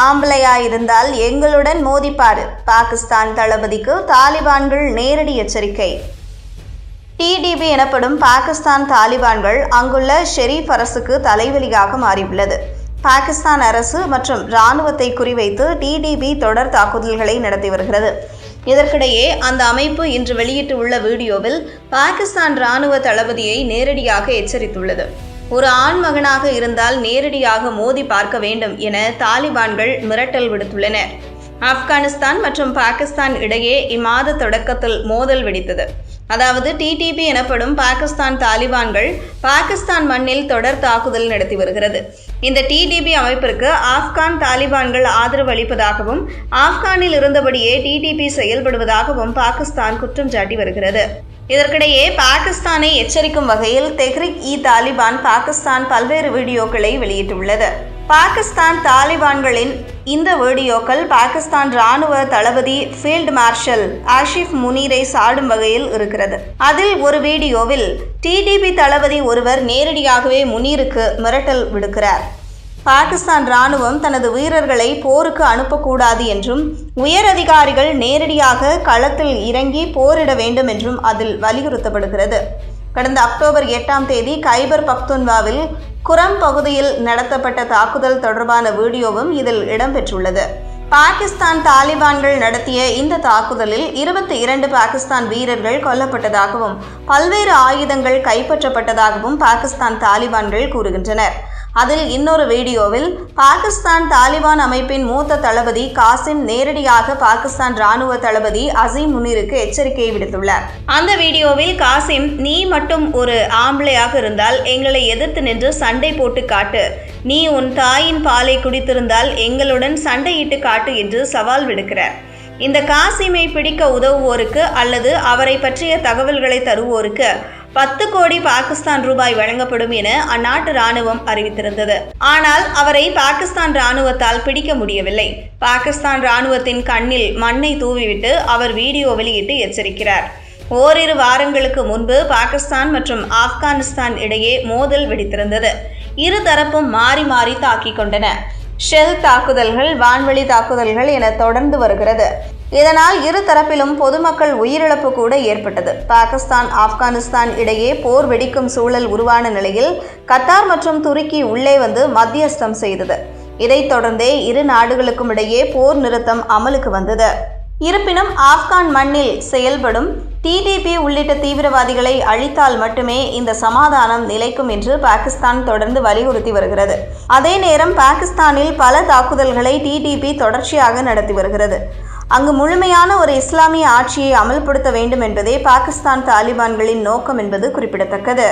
ஆம்பளையா இருந்தால் எங்களுடன் மோதிப்பாரு. பாகிஸ்தான் தளபதிக்கு தாலிபான்கள் நேரடி எச்சரிக்கை. டிடிபி எனப்படும் பாகிஸ்தான் தாலிபான்கள் அங்குள்ள ஷெரீப் அரசுக்கு தலைவலியாக மாறியுள்ளது. பாகிஸ்தான் அரசு மற்றும் இராணுவத்தை குறிவைத்து டிடிபி தொடர் தாக்குதல்களை நடத்தி வருகிறது. இதற்கிடையே அந்த அமைப்பு இன்று வெளியிட்டுள்ள வீடியோவில் பாகிஸ்தான் இராணுவ தளபதியை நேரடியாக எச்சரித்துள்ளது. ஒரு ஆண் மகனாக இருந்தால் நேரடியாக மோதி பார்க்க வேண்டும் என தாலிபான்கள் மிரட்டல் விடுத்துள்ளனர் ஆப்கானிஸ்தான் மற்றும் பாகிஸ்தான் இடையே இம்மாத தொடக்கத்தில் மோதல் வெடித்தது. அதாவது டிடிபி எனப்படும் பாகிஸ்தான் தாலிபான்கள் பாகிஸ்தான் மண்ணில் தொடர் தாக்குதல் நடத்தி வருகிறது. இந்த டிடிபி அமைப்பிற்கு ஆப்கான் தாலிபான்கள் ஆதரவு அளிப்பதாகவும் ஆப்கானில் இருந்தபடியே டிடிபி செயல்படுவதாகவும் பாகிஸ்தான் குற்றம் சாட்டி வருகிறது. இதற்கிடையே பாகிஸ்தானை எச்சரிக்கும் வகையில் தெஹ்ரிக் இ தாலிபான் பாகிஸ்தான் பல்வேறு வீடியோக்களை வெளியிட்டுள்ளது. பாகிஸ்தான் தாலிபான்களின் இந்த வீடியோக்கள் பாகிஸ்தான் ராணுவ தளபதி ஃபீல்டு மார்ஷல் ஆஷிஃப் முனீரை சாடும் வகையில் இருக்கிறது. அதில் ஒரு வீடியோவில் டிடிபி தளபதி ஒருவர் நேரடியாகவே முனீருக்கு மிரட்டல் விடுக்கிறார். பாகிஸ்தான் ராணுவம் தனது வீரர்களை போருக்கு அனுப்பக்கூடாது என்றும் உயர் அதிகாரிகள் நேரடியாக களத்தில் இறங்கி போரிட வேண்டும் என்றும் அதில் வலியுறுத்தப்படுகிறது. கடந்த அக்டோபர் எட்டாம் தேதி கைபர் பக்துன்வாவில் குரம் பகுதியில் நடத்தப்பட்ட தாக்குதல் தொடர்பான வீடியோவும் இதில் இடம்பெற்றுள்ளது. பாகிஸ்தான் தாலிபான்கள் நடத்திய இந்த தாக்குதலில் இருபத்தி இரண்டு பாகிஸ்தான் வீரர்கள் கொல்லப்பட்டதாகவும் பல்வேறு ஆயுதங்கள் கைப்பற்றப்பட்டதாகவும் பாகிஸ்தான் தாலிபான்கள் கூறுகின்றனர். அதில் இன்னொரு வீடியோவில் பாகிஸ்தான் தாலிபான் அமைப்பின் மூத்த தளபதி காசிம் நேரடியாக பாகிஸ்தான் ராணுவ தளபதி அசீம் முனிருக்கு எச்சரிக்கை விடுத்துள்ளார். அந்த வீடியோவில் காசிம் நீ மட்டும் ஒரு ஆம்பளையாக இருந்தால் எங்களை எதிர்த்து நின்று சண்டை போட்டு காட்டு. நீ உன் தாயின் பாலை குடித்திருந்தால் எங்களுடன் சண்டையிட்டு காட்டு என்று சவால் விடுக்கிறார். இந்த காசிமை பிடிக்க உதவுவோருக்கு அல்லது அவரை பற்றிய தகவல்களை தருவோருக்கு பத்து கோடி பாகிஸ்தான் ரூபாய் வழங்கப்படும் என அந்நாட்டு ராணுவம் அறிவித்திருந்தது. ஆனால் அவரை பாகிஸ்தான் ராணுவத்தால் பிடிக்க முடியவில்லை. பாகிஸ்தான் ராணுவத்தின் கண்ணில் மண்ணை தூவிவிட்டு அவர் வீடியோ வெளியிட்டு எச்சரிக்கிறார். ஓரிரு வாரங்களுக்கு முன்பு பாகிஸ்தான் மற்றும் ஆப்கானிஸ்தான் இடையே மோதல் வெடித்திருந்தது. இரு தரப்பும் மாறி மாறி தாக்கிக் கொண்டன. ஷெல் தாக்குதல்கள் வான்வெளி தாக்குதல்கள் என தொடர்ந்து வருகிறது. இதனால் இரு தரப்பிலும் பொதுமக்கள் உயிரிழப்பு கூட ஏற்பட்டது. பாகிஸ்தான் ஆப்கானிஸ்தான் இடையே போர் வெடிக்கும் சூழல் உருவான நிலையில் கத்தார் மற்றும் துருக்கி உள்ளே வந்து மத்தியஸ்தம் செய்தது. இதைத் தொடர்ந்தே இரு நாடுகளுக்கும் இடையே போர் நிறுத்தம் அமலுக்கு வந்தது. இருப்பினும் ஆப்கான் மண்ணில் செயல்படும் டிடிபி உள்ளிட்ட தீவிரவாதிகளை அழித்தால் மட்டுமே இந்த சமாதானம் நிலைக்கும் என்று பாகிஸ்தான் தொடர்ந்து வலியுறுத்தி வருகிறது. அதே நேரம் பாகிஸ்தானில் பல தாக்குதல்களை டிடிபி தொடர்ச்சியாக நடத்தி வருகிறது. அங்கு முழுமையான ஒரு இஸ்லாமிய ஆட்சியை அமல்படுத்த வேண்டும் என்பதே பாகிஸ்தான் தாலிபான்களின் நோக்கம் என்பது குறிப்பிடத்தக்கது.